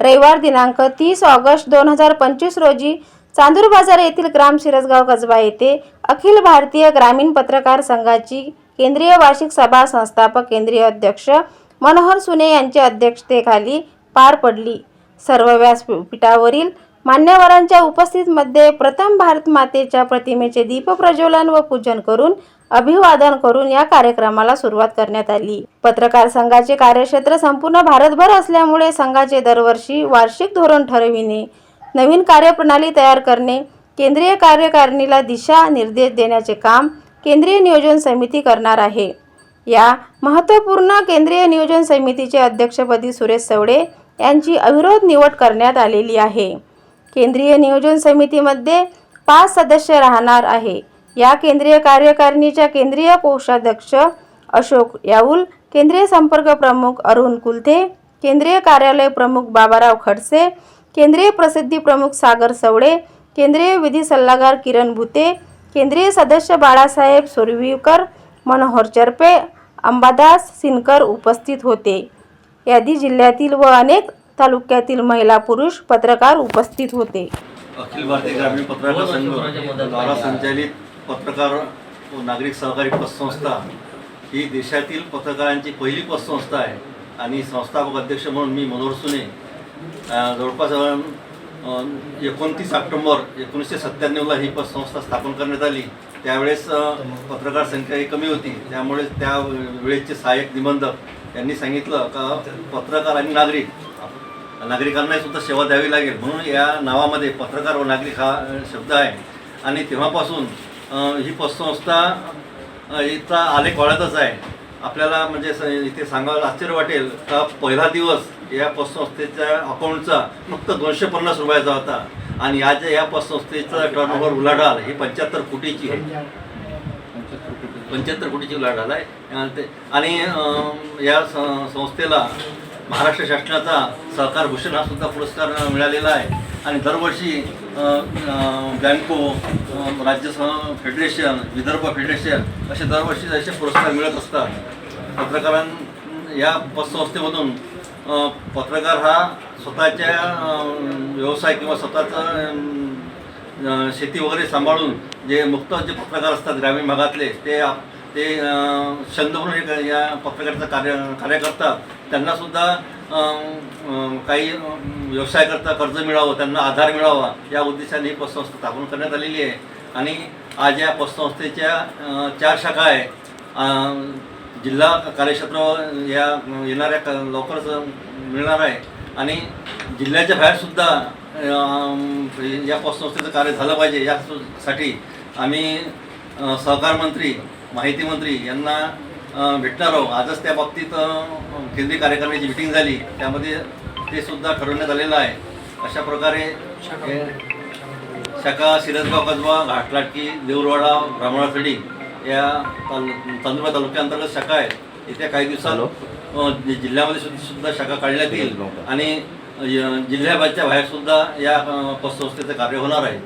रविवार दिनांक तीस ऑगस्ट दोन हजार पंचवीस रोजी चांदूर बाजार येथील ग्राम शिरसगाव कसबा येथे अखिल भारतीय ग्रामीण पत्रकार संघाची केंद्रीय वार्षिक सभा संस्थापक केंद्रीय अध्यक्ष मनोहर सुने यांच्या अध्यक्षतेखाली पार पडली. सर्व व्यासपीठावरील मान्यवरांच्या उपस्थितीमध्ये प्रथम भारत मातेच्या प्रतिमेचे दीप प्रज्वलन व पूजन करून अभिवादन करून या कार्यक्रमाला सुरुवात करण्यात आली. पत्रकार संघाचे कार्यक्षेत्र संपूर्ण भारतभर असल्यामुळे संघाचे दरवर्षी वार्षिक धोरण ठरविणे नवीन कार्यप्रणाली तयार करणे केंद्रीय कार्यकारिणीला दिशा निर्देश देण्याचे काम केंद्रीय नियोजन समिती करणार आहे. या महत्त्वपूर्ण केंद्रीय नियोजन समितीचे अध्यक्षपदी सुरेश सवडे यांची अविरोध निवड करण्यात आलेली आहे. केंद्रीय नियोजन समितीमध्ये पाच सदस्य राहणार आहे. या केंद्रीय कार्यकारिणीच्या केंद्रीय कोषाध्यक्ष अशोक याऊल केंद्रीय संपर्क प्रमुख अरुण कुलथे केंद्रीय कार्यालय प्रमुख बाबाराव खडसे केंद्रीय प्रसिद्धी प्रमुख सागर सवडे केंद्रीय विधी सल्लागार किरण भुते केंद्रीय सदस्य बाळासाहेब सुरवीकर मनोहर चरपे अंबादास सिनकर उपस्थित होते. यादी जिल्ह्यातील व अनेक तालुक्यातील महिला पुरुष पत्रकार उपस्थित होते. अखिल भारतीय ग्रामीण पत्रकार संघ द्वारा संचालित पत्रकार व नागरिक सहकारी पतसंस्था ही देशातील पत्रकारांची पहिली पतसंस्था आहे. आणि संस्थापक अध्यक्ष म्हणून मी मनोहर सुने जवळपास एकोणतीस ऑक्टोबर एकोणीसशे सत्त्याण्णवला ही पतसंस्था स्थापन करण्यात आली. त्यावेळेस पत्रकार संख्या ही कमी होती. त्यामुळे त्या वेळेचे सहाय्यक निबंधक यांनी सांगितलं का पत्रकार आणि नागरिक नागरिकांना सुद्धा सेवा द्यावी लागेल. म्हणून या नावामध्ये पत्रकार व नागरिक हा शब्द आहे. आणि तेव्हापासून ही पतसंस्था इथला आलेख वाढतच आहे. आपल्याला म्हणजे स- इथे सांगायला आश्चर्य वाटेल का पहिला दिवस या पतसंस्थेच्या अकाउंटचा फक्त दोनशे पन्नास रुपयाचा होता. आणि आज या पतसंस्थेचा टर्नओव्हर उलाढाल ही पंच्याहत्तर कोटीची आहे. पंच्याहत्तर कोटीची उलाढाल आहे. आणि या संस्थेला महाराष्ट्र शासनाचा सहकार भूषण हा सुद्धा पुरस्कार मिळालेला आहे. आणि दरवर्षी बँको राज्य स- फेडरेशन विदर्भ फेडरेशन असे दरवर्षी असे पुरस्कार मिळत असतात. पत्रकारां या पतसंस्थेमधून पत्रकार हा स्वतःच्या व्यवसाय किंवा स्वतःचा शेती वगैरे सांभाळून जे मुक्त जे पत्रकार असतात ग्रामीण भागातले ते ते छंद म्हणून एक या पत्रकाराचं कार्य कार्य करतात त्यांनासुद्धा काही अं, व्यवसाय करता कर्ज मिळावं त्यांना आधार मिळावा या उद्देशाने ही पतसंस्था स्थापन करण्यात आलेली आहे. आणि आज या पतसंस्थेच्या चार शाखा आहे. जिल्हा कार्यक्षेत्र या येणाऱ्या क- लवकरच मिळणार आहे. आणि जिल्ह्याच्या बाहेरसुद्धा या पतसंस्थेचं कार्य झालं पाहिजे यासाठी आम्ही सहकार मंत्री माहिती मंत्री यांना भेटणार आहोत. आजच त्या बाबतीत केंद्रीय कार्यकारिणीची मिटिंग झाली. त्यामध्ये ते सुद्धा ठरवण्यात आलेलं आहे. अशा प्रकारे शाखा सिरसगाव कसबा घाटलाटकी देऊरवाडा ब्राह्मणाथडी या तालु तांदुळा तालुक्याअंतर्गत शाखा आहेत. येत्या काही दिवसात जिल्ह्यामध्ये सुद्धा शाखा काढण्यात येईल. आणि जिल्ह्याबाहेरच्या बाहेर सुद्धा या पतसंस्थेचं कार्य होणार आहे.